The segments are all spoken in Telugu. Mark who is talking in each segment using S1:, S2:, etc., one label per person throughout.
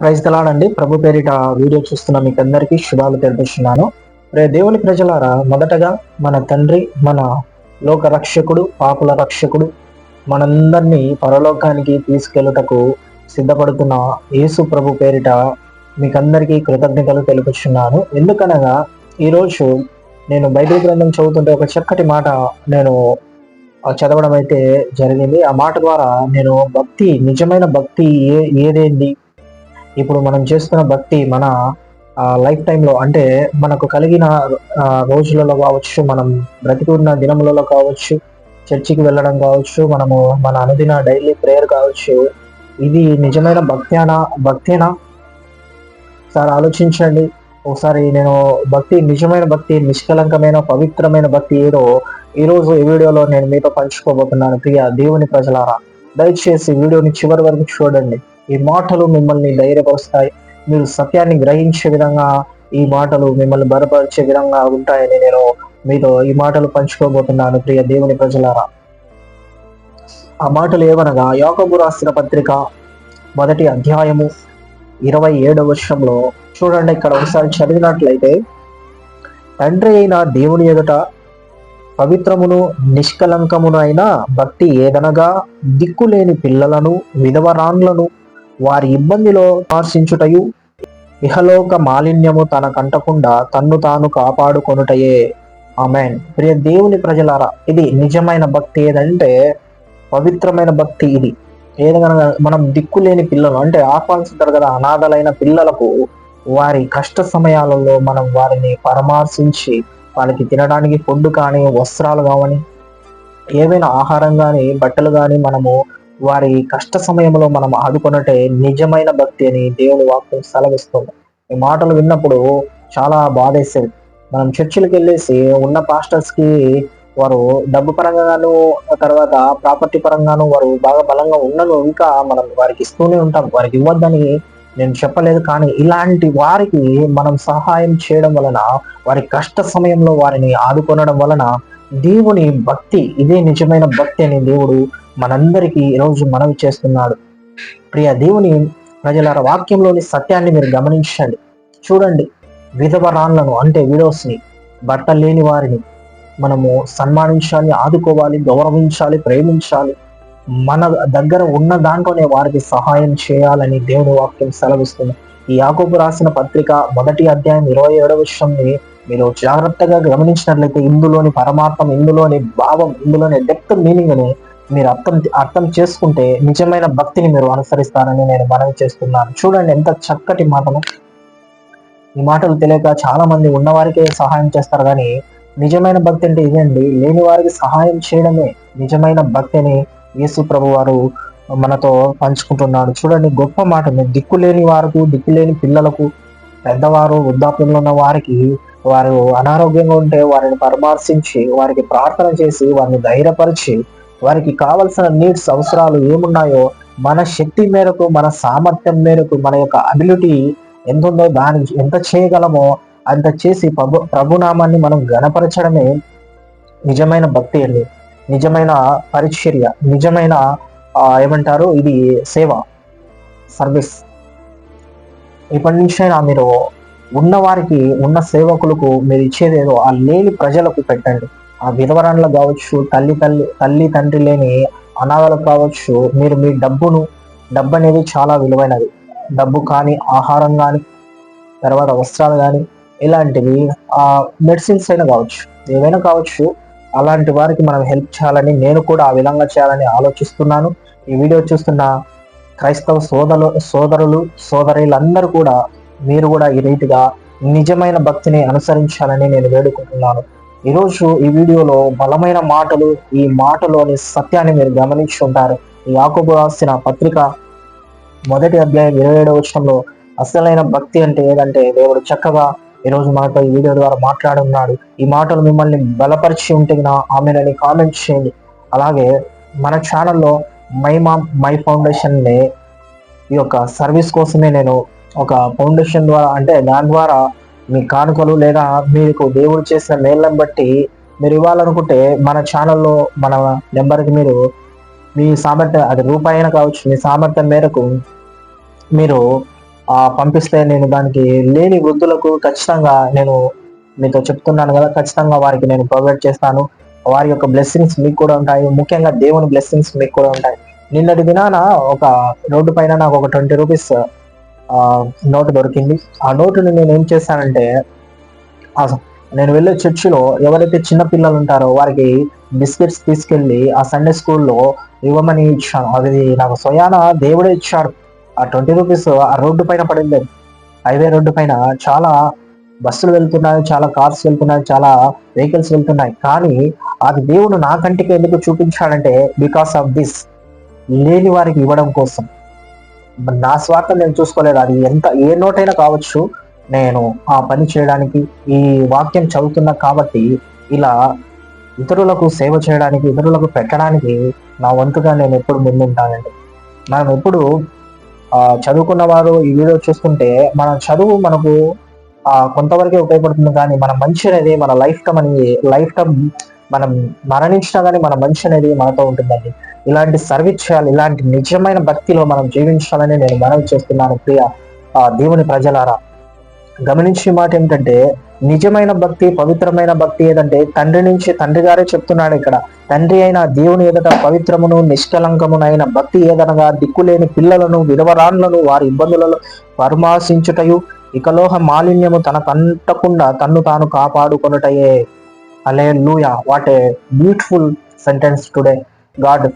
S1: ప్రైజ్ తెలాడండి ప్రభు పేరిట వీడియో చూస్తున్న మీకు అందరికీ శుభాలు తెలిపిస్తున్నాను రే దేవుని ప్రజలారా మొదటగా మన తండ్రి మన లోక రక్షకుడు పాపుల రక్షకుడు మనందరినీ పరలోకానికి తీసుకెళ్ళుటకు సిద్ధపడుతున్న యేసు ప్రభు పేరిట మీకందరికీ కృతజ్ఞతలు తెలుపుచున్నాను. ఎందుకనగా ఈరోజు నేను బైబిల్ గ్రంథం చదువుతుంటే ఒక చక్కటి మాట నేను చదవడం అయితే జరిగింది. ఆ మాట ద్వారా నేను భక్తి నిజమైన భక్తి ఏ ఏదేంది? ఇప్పుడు మనం చేస్తున్న భక్తి మన లైఫ్ టైంలో అంటే మనకు కలిగిన రోజులలో కావచ్చు మనం బ్రతికున్న దినములలో కావచ్చు చర్చికి వెళ్ళడం కావచ్చు మనము మన అనుదిన డైలీ ప్రేయర్ కావచ్చు ఇది నిజమైన భక్తేనా భక్తేనా? సార్ ఆలోచించండి. ఒకసారి నేను భక్తి నిజమైన భక్తి నిష్కలంకమైన పవిత్రమైన భక్తి ఏదో ఈ రోజు ఈ వీడియోలో నేను మీతో పంచుకోబోతున్నాను. ప్రియ దేవుని ప్రజలారా దయచేసి వీడియోని చివరి వరకు చూడండి. ఈ మాటలు మిమ్మల్ని ధైర్యపరుస్తాయి. మీరు సత్యాన్ని గ్రహించే విధంగా ఈ మాటలు మిమ్మల్ని బలపరిచే విధంగా ఉంటాయని నేను మీతో ఈ మాటలు పంచుకోబోతున్నాను ప్రియ దేవుని ప్రజలారా. ఆ మాటలు ఏమనగా యాకబు రాసిన పత్రిక మొదటి అధ్యాయము ఇరవై ఏడవ వర్షంలో చూడండి ఇక్కడ ఒకసారి చదివినట్లయితే తండ్రి అయిన దేవుని ఎదుట పవిత్రమును నిష్కలంకమునైన భక్తి ఏదనగా దిక్కులేని పిల్లలను విధవరాన్లను వారి ఇబ్బందిలో విమర్శించుటయు ఇహలోక మాలిన్యము తన కంటకుండా తన్ను తాను కాపాడుకొనుటయే. ఆమెన్. ప్రియ దేవుని ప్రజలారా ఇది నిజమైన భక్తి ఏదంటే పవిత్రమైన భక్తి ఇది. ఏదైనా మనం దిక్కులేని పిల్లలు అంటే ఆహ్వానిస్తుంటారు కదా అనాథలైన పిల్లలకు వారి కష్ట సమయాలలో మనం వారిని పరామర్శించి వాళ్ళకి తినడానికి ఫుడ్ కానీ వస్త్రాలు కావని ఏవైనా ఆహారం కానీ బట్టలు కానీ మనము వారి కష్ట సమయంలో మనం ఆదుకున్నట్టే నిజమైన భక్తి అని దేవుని వాక్యం సెలవిస్తుంది. ఈ మాటలు విన్నప్పుడు చాలా బాధేసేది. మనం చర్చిలకు వెళ్ళేసి ఉన్న పాస్టర్స్కి వారు డబ్బు పరంగాను తర్వాత ప్రాపర్టీ పరంగాను వారు బాగా బలంగా ఉన్నను ఇంకా మనం వారికి ఇస్తూనే ఉంటాం. వారికి ఇవ్వద్దని నేను చెప్పలేదు. కానీ ఇలాంటి వారికి మనం సహాయం చేయడం వలన వారి కష్ట సమయంలో వారిని ఆదుకొనడం వలన దేవుని భక్తి ఇదే నిజమైన భక్తి అని దేవుడు మనందరికీ ఈరోజు మనవి చేస్తున్నాడు. ప్రియ దేవుని ప్రజల వాక్యంలోని సత్యాన్ని మీరు గమనించండి. చూడండి విధవరాన్లను అంటే విడోస్ని ని లేని వారిని మనము సన్మానించాలి ఆదుకోవాలి గౌరవించాలి ప్రేమించాలి. మన దగ్గర ఉన్న దాంట్లోనే వారికి సహాయం చేయాలని దేవుని వాక్యం సెలవిస్తుంది. ఈ యాకోబు రాసిన పత్రిక మొదటి అధ్యాయం ఇరవై ఏడవ విషయంని మీరు జాగ్రత్తగా గమనించినట్లయితే ఇందులోని పరమార్థం ఇందులోని భావం ఇందులోని డెప్త్ మీనింగ్ని మీరు అర్థం అర్థం చేసుకుంటే నిజమైన భక్తిని మీరు అనుసరిస్తారని నేను మనవి చేస్తున్నాను. చూడండి ఎంత చక్కటి మాటలు. ఈ మాటలు తెలియక చాలా మంది ఉన్నవారికే సహాయం చేస్తారు కానీ నిజమైన భక్తి అంటే ఇదండి? లేని వారికి సహాయం చేయడమే. నిజమైన భక్తిని యేసు ప్రభు వారు మనతో పంచుకుంటున్నాడు. చూడండి గొప్ప మాట. దిక్కు దిక్కులేని వారికి దిక్కులేని పిల్లలకు పెద్దవారు వృద్ధాప్యంలో ఉన్న వారికి వారు అనారోగ్యంగా ఉంటే వారిని పరామర్శించి వారికి ప్రార్థన చేసి వారిని ధైర్యపరిచి వారికి కావలసిన నీడ్స్ అవసరాలు ఏమున్నాయో మన శక్తి మేరకు మన సామర్థ్యం మేరకు మన యొక్క అబిలిటీ ఎంత ఉందో దాని ఎంత చేయగలమో అంత చేసి ప్రభు ప్రభునామాన్ని మనం గణపరచడమే నిజమైన భక్తి అండి. నిజమైన పరిచర్య నిజమైన ఆ, ఏమంటారు? ఇది సేవ సర్వీస్. ఇప్పటి నుంచైనా మీరు ఉన్న వారికి ఉన్న సేవకులకు మీరు ఇచ్చేదేదో ఆ లేని ప్రజలకు పెట్టండి. ఆ విధవరాన్లకు కావచ్చు తల్లి తల్లి తల్లి తండ్రి లేని అనాథలకు కావచ్చు మీరు మీ డబ్బును డబ్బు అనేది చాలా విలువైనది. డబ్బు కానీ ఆహారం కానీ తర్వాత వస్త్రాలు కానీ ఇలాంటివి ఆ మెడిసిన్స్ అయినా కావచ్చు ఏవైనా కావచ్చు అలాంటి వారికి మనం హెల్ప్ చేయాలని నేను కూడా ఆ విధంగా చేయాలని ఆలోచిస్తున్నాను. ఈ వీడియో చూస్తున్న క్రైస్తవ సోదరు సోదరులు సోదరులందరూ కూడా మీరు కూడా ఈ రీతిగా నిజమైన భక్తిని అనుసరించాలని నేను వేడుకుంటున్నాను. ఈరోజు ఈ వీడియోలో బలమైన మాటలు ఈ మాటలోని సత్యాన్ని మీరు గమనించి ఉంటారు ఈ యాకోబు రాసిన పత్రిక మొదటి అధ్యాయం ఇరవై ఏడవ వచనంలో అసలైన భక్తి అంటే ఏదంటే దేవుడు చక్కగా ఈరోజు మనతో ఈ వీడియో ద్వారా మాట్లాడున్నాడు. ఈ మాటలు మిమ్మల్ని బలపరిచి ఉంటే నా ఆమెనని కామెంట్ చేయండి. అలాగే మన ఛానల్లో మై మా మై ఫౌండేషన్ని ఈ యొక్క సర్వీస్ కోసమే నేను ఒక ఫౌండేషన్ ద్వారా అంటే దాని ద్వారా మీ కానుకలు లేదా మీకు దేవుడు చేసిన మేళ్ళను బట్టి మీరు ఇవ్వాలనుకుంటే మన ఛానల్లో మన నెంబర్కి మీరు మీ సామర్థ్యం అది రూపాయి అయినా కావచ్చు మీ సామర్థ్యం మేరకు మీరు పంపిస్తే నేను దానికి లేని వృద్ధులకు ఖచ్చితంగా నేను మీతో చెప్తున్నాను కదా ఖచ్చితంగా వారికి నేను ప్రొవైడ్ చేస్తాను. వారి యొక్క బ్లెస్సింగ్స్ మీకు కూడా ఉంటాయి. ముఖ్యంగా దేవుని బ్లెస్సింగ్స్ మీకు కూడా ఉంటాయి. నిన్నటి దినాన ఒక రోడ్డు పైన నాకు ఒక ట్వంటీ రూపీస్ నోటు దొరికింది. ఆ నోటుని నేను ఏం చేశానంటే నేను వెళ్ళే చర్చిలో ఎవరైతే చిన్న పిల్లలు ఉంటారో వారికి బిస్కెట్స్ తీసుకెళ్ళి ఆ సండే స్కూల్లో ఇవ్వమని ఇచ్చాను. అది నాకు స్వయాన దేవుడే ఇచ్చాడు. ఆ ట్వంటీ రూపీస్ ఆ రోడ్డు పైన పడింది. హైవే రోడ్డు పైన చాలా బస్సులు వెళ్తున్నాయి చాలా కార్స్ వెళ్తున్నాయి చాలా వెహికల్స్ వెళ్తున్నాయి. కానీ అది దేవుడు నా కంటికి ఎందుకు చూపించాడంటే బికాస్ ఆఫ్ దిస్ లేని వారికి ఇవ్వడం కోసం. నా స్వార్థం నేను చూసుకోలేదు. అది ఎంత ఏ నోటైనా కావచ్చు. నేను ఆ పని చేయడానికి ఈ వాక్యం చదువుతున్నా కాబట్టి ఇలా ఇతరులకు సేవ చేయడానికి ఇతరులకు పెట్టడానికి నా వంతుగా నేను ఎప్పుడు ముందుంటానండి. మనం ఎప్పుడు చదువుకున్న వారు ఈ వీడియో చూస్తుంటే మన చదువు మనకు కొంతవరకే ఉపయోగపడుతుంది కానీ మన మంచి అనేది మన లైఫ్ టైం అనేది లైఫ్ టైం మనం మరణించినా కానీ మన మంచి అనేది మనతో ఉంటుందండి. ఇలాంటి సర్వీస్ చేయాలి ఇలాంటి నిజమైన భక్తిలో మనం జీవించాలని నేను మనవి చేస్తున్నాను ప్రియ ఆ, దేవుని ప్రజలారా. గమనించే మాట ఏమిటంటే నిజమైన భక్తి పవిత్రమైన భక్తి ఏదంటే తండ్రి నుంచి తండ్రి గారే చెప్తున్నాడు ఇక్కడ. తండ్రి అయిన దేవుని ఎదుట పవిత్రమును నిష్కలంకమునైన భక్తి ఏదనగా దిక్కులేని పిల్లలను విధవరాన్లను వారి ఇబ్బందులలో పరమాశించుటయు ఇకలోహ మాలిన్యము తనకంటకుండా తన్ను తాను కాపాడుకొనుటయే. Hallelujah what a beautiful sentence today God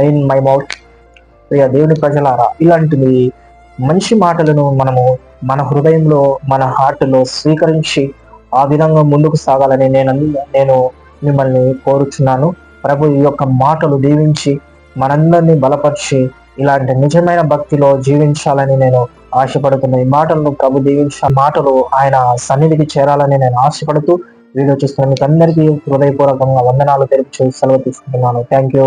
S1: in my mouth ప్రియ దేవుని ప్రజలారా ఇలాంటివి మంచి మాటలను మనము మన హృదయంలో మన హార్ట్లో స్వీకరించి ఆ విధంగా ముందుకు సాగాలని నేను నేను మిమ్మల్ని కోరుచున్నాను. ప్రభు ఈ యొక్క మాటలు దీవించి మనందరినీ బలపరిచి ఇలాంటి నిజమైన భక్తిలో జీవించాలని నేను ఆశపడుతున్న. ఈ మాటలను ప్రభు దీవించిన మాటలు ఆయన సన్నిధికి చేరాలని నేను ఆశపడుతూ వీడియో చూస్తున్న మీకు అందరికీ హృదయపూర్వకంగా వందనాలు తెలుపు సెలవు తీసుకుంటున్నాను. Thank you